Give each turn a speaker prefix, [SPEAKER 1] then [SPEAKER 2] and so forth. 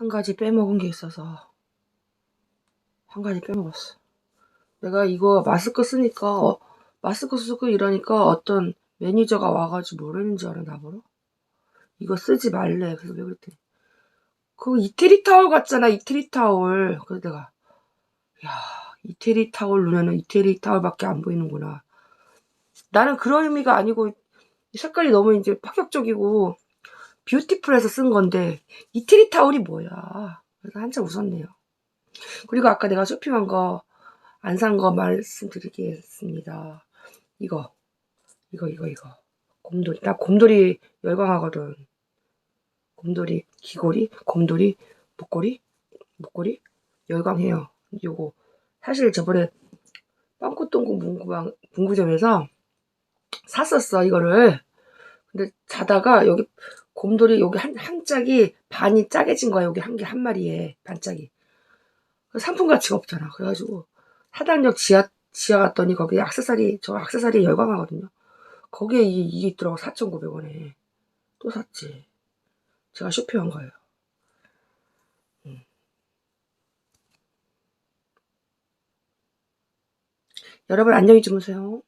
[SPEAKER 1] 한 가지 빼먹은 게 있어서 한 가지 빼먹었어. 내가 이거 마스크 쓰니까 어, 마스크 쓰고 이러니까 어떤 매니저가 와가지고 뭐라는지 알아 나보러? 이거 쓰지 말래. 그래서 왜 그랬더니 그거 이태리 타올 같잖아 이태리 타올. 그래서 내가 야 이태리 타올 눈에는 이태리 타올밖에 안 보이는구나. 나는 그런 의미가 아니고 이 색깔이 너무 이제 파격적이고 뷰티풀해서 쓴 건데 이태리 타올이 뭐야. 그래서 한참 웃었네요. 그리고 아까 내가 쇼핑한 거 안 산 거 말씀드리겠습니다. 이거 이거 이거 이거 곰돌이 나 곰돌이 열광하거든. 곰돌이 귀걸이 곰돌이 목걸이 목걸이 열광해요. 요거 사실 저번에 빵꾸똥콩 문구방 문구점에서 샀었어 이거를. 근데 자다가 여기 곰돌이 여기 한, 한 짝이 반이 짜게진 거야 여기 한 개 한 마리에 반짝이. 상품 가치가 없잖아. 그래가지고 사당역 지하 지하 갔더니 거기 악세사리 저 악세사리 열광하거든요. 거기에 이게, 이게 있더라고 4,900원에 또 샀지. 제가 쇼핑한 거예요. 음. 여러분 안녕히 주무세요.